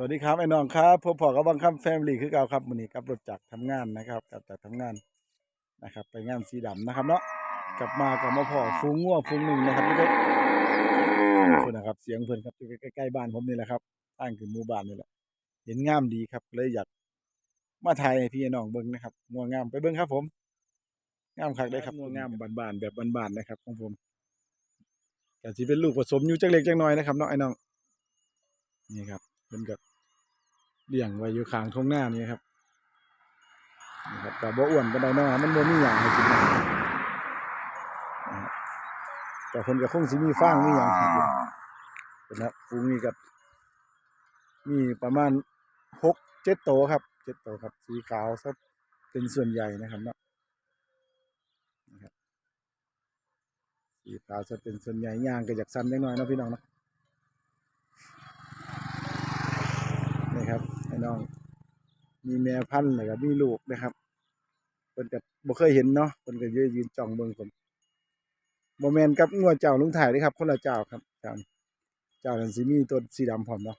สวัสดีครับไอ้น้องครับพบพอกับบางคำแฟมิลี่คือเก่าครับมื้อนี้กับรถจักรทำงานนะครับกลับจากทำงานนะครับ ไปงานสีดำนะครับเนาะกลับมากับมาพ่อฟูงงัวฟูงหนึ่งนะครับนี่ก็คุณนะครับเสียงเพิ่นครับอยู่ใกล้ๆบ้านผมนี่แหละครับตั้งขึ้นหมู่บ้านนี่แหละเห็นงามดีครับเลยอยากมาถ่ายให้พี่น้องเบิ่งนะครับงัวงามไปเบิ่งครับผมงามคักได้ครับงัวงามบ้านๆแบบบ้านๆนะครับของผมก็สิเป็นลูกผสมอยู่จักเล็กจักน้อยนะครับเนาะไอ้น้องนี่ครับเพิ่นก็ เลี้ยงไว้อยู่ข้างทุ่งนานี่ครับนี่ครับแต่บ่อ้วนปานใดเนามันบ่มีหยังให้กินนะนะครับแต่เพิ่นก็คงสิมีฟางมีหยังให้กินนะครับฟูงนี้ก็มีประมาณ6 7โตวครับ7โตวครับ สีขาวซะเป็นส่วนใหญ่นะครับเนาะสีขาวซะเป็นส่วนใหญ่ย่างก็อยากสั่นจักน่อยนะพี่น้องเนาะ นี่ ครับไอ้น้อง มีแม่พันธุ์แล้วก็มีลูกนะครับเพิ่นก็บ่เคยเห็นเนาะเพิ่นก็ยืนยืนจ้องเบิ่งผมบ่แมนกับงัวเจ้าลุงถ่ายเด้ครับ คนละเจ้าครับเจ้าเจ้านั้นสิมีตัวสีดำพร้อมเนาะ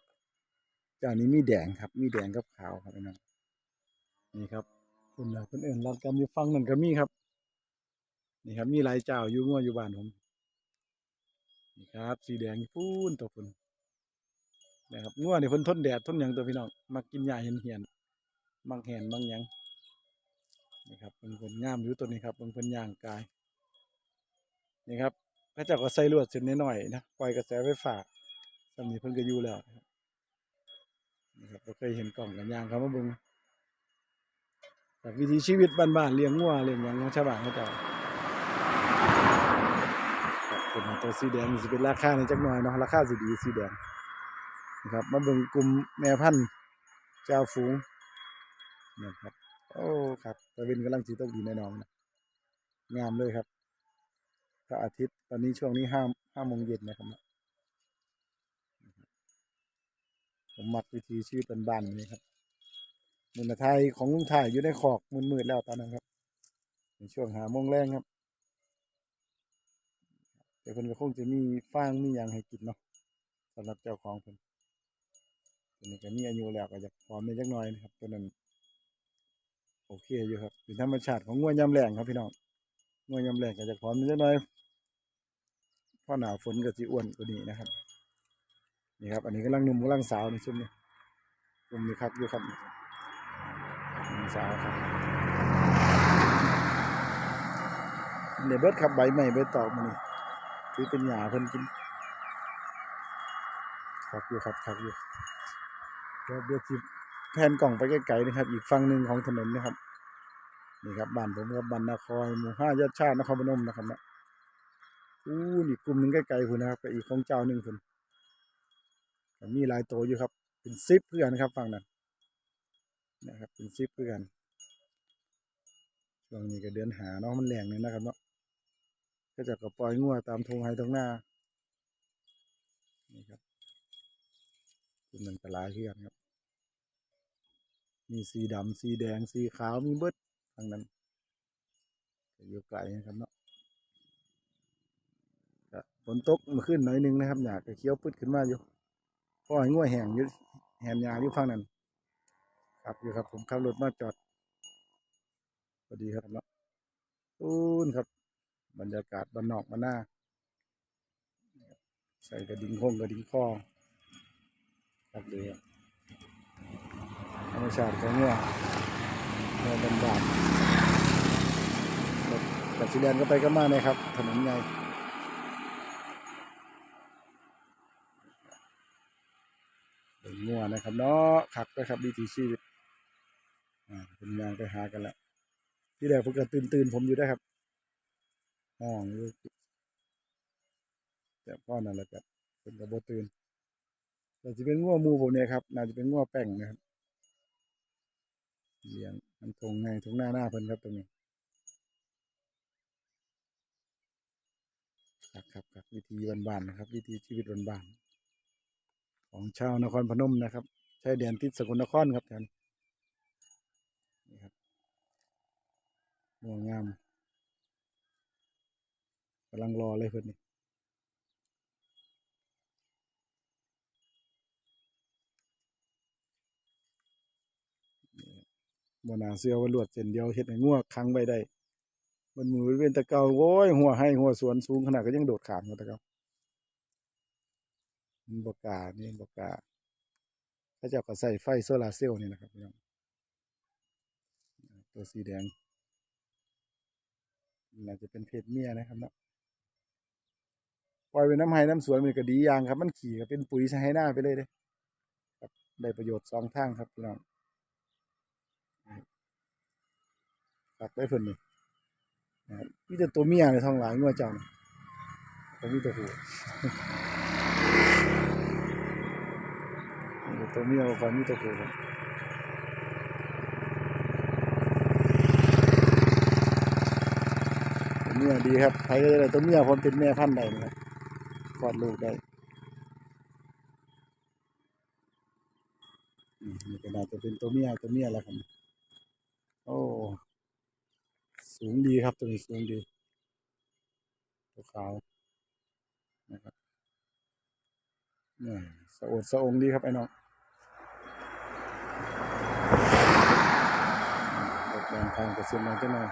เจ้านี้มีแดงครับ มีแดงกับขาวครับน้องนี่ครับเพิ่นะเพิ่นเอิ้นรัดกันอยู่ฝั่งนั้นก็มีครับ นี่ครับ มีหลายเจ้าอยู่งัวอยู่บ้านผมนี่ครับ สีแดงพูนตัวพุ่น นะครับงัวนี่เพิ่นทนแดดทนหยังตัวพี่น้องมักกินหญ้าเหียนเหียนๆมักแหนมักหยังนี่ครับเพิ่นเพิ่นงามอยู่ตัวนี้ครับเพิ่นเพิ่นย่างกายนี่ครับพระเจ้าก็ใส่ลวดเส้นน้อยๆนะปล่อยกระแสไฟฟ้าสำนีเพิ่นก็อยู่แล้วนะครับนี่ครับบ่เคยเห็นกล่องกันย่างเขามาบิ่งแบบวิถีชีวิตบ้านๆเลี้ยงงัวเลี้ยงหยังของชาวบ้านเขาเจ้าเป็นตัวสีแดงนี่สิเป็นราคาในจักหน่อยเนาะราคาสิดีสีแดง นะครับมาเบิ่งกลุ่มแม่พันธุ์เจ้าฝูงนะครับโอ้ครับตะเวนกำลังสีตกดีแน่นอนนะงามเลยครับพระอาทิตย์ตอนนี้ช่วงนี้ห้าห้าโมงเย็นนะครับผมมักวิถีชีวิตบ้านๆนี่ครับมุนไทยของลุงไทยอยู่ในขอกมืดๆแล้วตอนนั้นครับในช่วงหาโมงแรงครับแต่เพิ่นก็คงจะมีฟางมีหยังให้กินเนาะสำหรับเจ้าของเพิ่น ตัวนี้ก็มีอายุแล้วก็จะพร้อมในจักหน่อยนะครับตัวนั้น โอเคอยู่ครับเป็นธรรมชาติของงวยำแรงครับพี่น้องงวยำแรงก็จะพร้อมในจักหน่อยเพราะหนาวฝนก็จะอ้วนกว่านี้นะครับนี่ครับอันนี้กำลังหนุ่มกำลังสาวในช่วงนี้กลุ่มนี้ครับอยู่ครับสาวครับเดี๋ยวเบิดครับใบใหม่ใบตอกมันนี่คือเป็นหญ้าเพิ่นกินครับอยู่ครับครับอยู่ ดี๋ยวเดี๋ยวสิแผนกล่องไปไกลๆนะครับ อีกฝั่งหนึ่งของถนนนะครับนี่ครับบ้านผมครับบ้านนาคอยหมู่ห้ายอดชาตินครพนมนะครับนะอู้นี่กลุ่มหนึ่งไกลๆคุณนะครับไปอีกของเจ้าหนึ่งคุณมีหลายตัวอยู่ครับ เป็นซิปเพื่อนครับฝั่งนั้นนะครับ เป็นซิปเพื่อนช่วงนี้ก็เดือนหาเนาะมันแรงเลยนะครับเนาะก็จะกระปล่อยงัวตามทงไฮตรงหน้านี่ครับเป็นมันปลาเชื่อนครับ มีสีดำสีแดงสีขาวมีเบิดทั้งนั้นอยู่ไกลนะครับเนาะฝนตกมาขึ้นหน่อยนึงนะครับหยาก็เคี้ยวปึ๊ดขึ้นมาอยู่เพราะให้ง่วยแหงอยู่แหนยาอยู่ฝั่งนั้นครับอยู่ครับ ผมขับรถมาจอดพอดีครับเนาะอู้นครับ บรรยากาศบ้านนอกบ้าหน้า ใส่กระดิ่งคงกระดิ่งคอครับเลยครับ ธรรมชาติของเนื้อเนื้อดำๆรถกับสีแดงก็ไปก็มาเลยครับ ถนนใหญ่เป็นงัวนะครับเนาะขักนะครับวิถีชีวิตอ่าเป็นยางไปหากันแหละที่แรกผมก็ตื่นตื่นผมอยู่ได้ครับห้องอแต่พ่อนั่นแหละครับเป็นกระโบตื่นแต่จะเป็นง้อมูผมเนี่ยครับน่าจะเป็นง้อแป้งนะครับ เลี้ยงมันทงไงทงหน้าหน้าเพิ่นครับตรงนี้ครับครับครับวิธีบ้านๆนะครับ วิธีชีวิตบ้านๆของชาวนครพนมนะครับชายแดนติดสกลนครครับท่านนี่ครับงัวงามกำลังรอเลยเพิ่นนี่ บ่น่าเชื่อว่าลวดเส้นเดียวเฮ็ดให้งัวขังไว้ได้มันมือเว้นตะเกาโอ้ยหัวให้หัวสวนสูงขนาดก็ยังโดดขามกันตะเกาบกล้านี่บกาเขาเจ้าก็ใส่ไฟโซลาเซลล์นี่นะครับพี่น้องตัวสีแดงน่าจะเป็นเพศเมียนะครับเนาะปล่อยไว้น้ำไห้น้ำสวนมันก็ดีอย่างครับ มันขี่ก็เป็นปุ๋ยใช้หน้าไปเลยเด้ครับได้ประโยชน์สองทางครับพี่น้อง ตักได้เพิ่นนี่นะครับมีแต่ตัวเมียในท้องหลายงัวเจ้านี่บ่มีตัวผู้มีแต่ตัวเมียบ่ค่อยมีตัวผู้ตัวเมียดีครับใครก็ได้ตัวเมียผมเป็นแม่พันธุ์ได้นะครับคลอดลูกได้นี่ก็น่าจะเป็นตัวเมียตัวเมียแล้วครับโอ้ สูงดีครับตัวนี้สูงดีตัวขาวนะครับนี่สะอดสะองดีครับไอ้น้องรถเดินทางกระเซ็นมาจัน่อย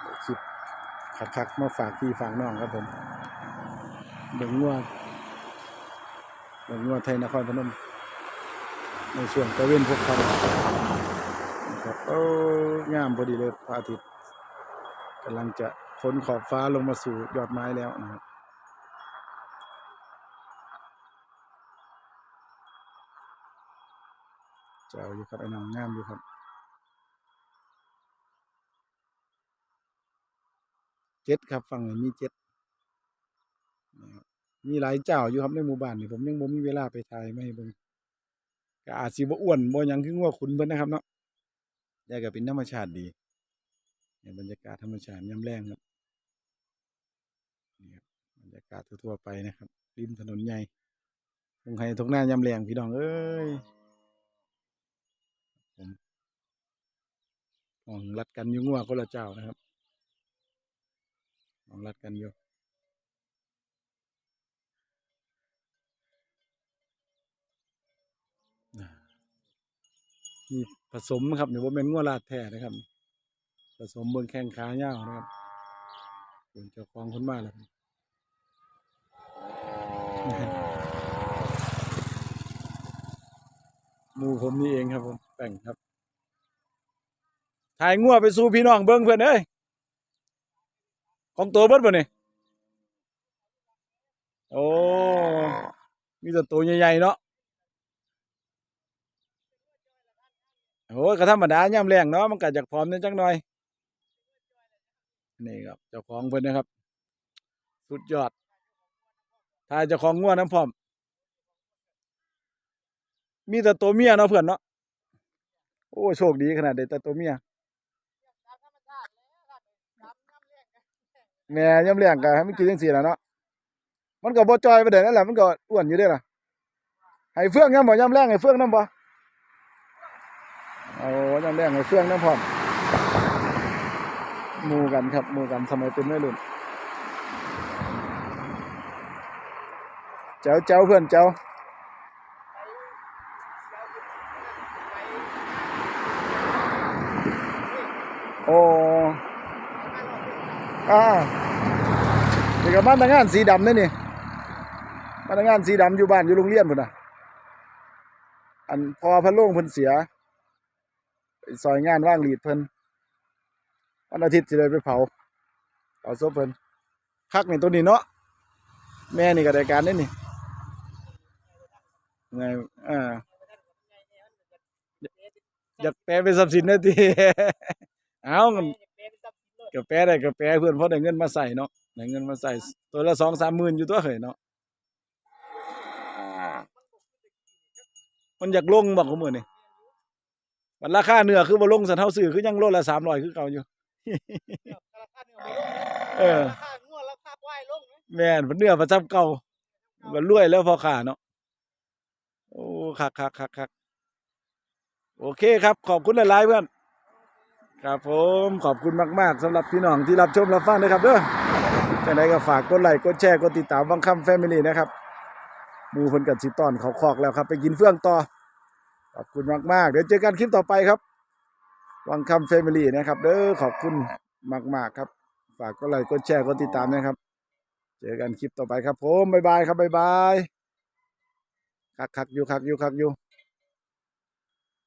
เดี๋ยวคลิปคักๆมาฝากพี่ฝากน้องครับผมเบิ่งงัวเบิ่งงัวไทยนครพนมในช่วงตะเวนพวกเขานะ ครับโอ้งามพอดีเลยพระอาทิตย์กำลังจะพ้นขอบฟ้าลงมาสู่ยอดไม้แล้วนะครับเจ้าอยู่ครับไอ้น้องงามอยู่ครับเจ็ดครับฝั่งนี้มีเจ็ดนะครับมีหลายเจ้าอยู่ครับในหมู่บ้านนี่ผมยังบ่มีเวลาไปถ่ายไม่เบิ่งก็อาจสิบ่อ้วนบ่หยังคืองัวขุนเพิ่นนะครับเนาะ แต่ก็เป็นธรรมชาติดีในบรรยากาศธรรมชาติยามแรงครับนี่ครับบรรยากาศทั่วๆไปนะครับ ริมถนนใหญ่ตรงไห้ตรงหน้ายามแรงพี่น้องเอ้ยผมของรัดกันอยู่งัวคนละเจ้านะครับของรัดกันอยู่ มีผสมครับนี่ว่าเป็นงัวลาดแท้นะครับ ผสมเบิ่งแข้งขาเงาวนะครับเป็นเจ้าของคนมาแล้วครับหมูผมนี่เองครับผมแต่งครับถ่ายงัวไปสู่พี่น้องเบิ่งเพื่อนเอ้ยของตัวเบิดบ่นี่โอ้มีแต่ตัวใหญ่ๆเนาะ โอ้ยก็ธรรมดายามแรงเนาะมันก็จากพร้อมนิดจักหน่อย นี่ครับเจ้าของเพิ่นนะครับ สุดยอดถ้าเจ้าของงัวน้ำพร้อม มีแต่ตัวเมียเนาะเพื่อนเนาะโอ้โชคดีขนาดเด็ดแต่ตัวเมียแม่ย่ำเลี้ยงก็ให้มันกินจังซี่ละเนาะมันก็บ่จอยไปได้นั่นแหละมันก็อ้วนอยู่ด้ล่ะให้เฟื่องยามบ่ยามแรงให้เฟื่องน้ำบ่ เอายามแรงให้เฟื่องนำพร้อมมูกันครับมูกันสมัยเป็นวัยรุ่นเจ้าเจ้าเพื่อนเจ้าโอ้อ่านี่ก็บ้านทำงานสีดำนี่นี่บ้านทำงานสีดำอยู่บ้านอยู่โรงเรียนพุ่นนะอันพอพันโล่งพิ่นเสีย ซอยงานว่างหลีดเพิ่นวันอาทิตย์สิได้ไปเผาเผาศพเพิ่นคักนี่ตัวนี้เนาะแม่นี่ก็ได้การนี่นี่ไงอ่าอยากแปลเป็นทรัพย์สินนะทีเอามันกาแฟได้กาแฟเพื่อนเพราะได้เงินมาใส่เนาะได้เงินมาใส่ตัวละสองสามหมื่นอยู่ตัวเหยเนาะมันอยากลงบอกเขาเหมือนนี่ มันราคาเนื้อคือบ่ลงสันเท่าซื้อคือยังโลละสามร้อยคือเก่าอยู่เออ ราคางัวราคาควายลงนะแม่นมันเนื้อประจำเก่ามันรวยแล้วพอขาเนาะโอ้คักคักคักคักโอเคครับ ขอบคุณหลายๆเพื่อน ครับผมขอบคุณมากๆสำหรับพี่น้องที่รับชมรับฟังนะครับเด้อจังไดก็ฝากกดไลค์กดแชร์กดติดตามวังคำแฟมิลี่นะครับหมูเพิ่นกันสิตอนเขาคอกแล้วครับ ไปกินเฟื่องต่อ ขอบคุณมากๆ เดี๋ยวเจอกันคลิปต่อไปครับ วังคำเฟมิลี่นะครับ เด้อขอบคุณมาก ๆ ครับ ฝากกดไลค์กดแชร์กดติดตามนะครับ เจอกันคลิปต่อไปครับผมบ๊ายบายครับบ๊ายบายคักคักอยู่คักอยู่คักอยู่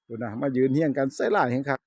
ดูนะมายืนเฮี้ยงกันใส่หลายเห็นคัก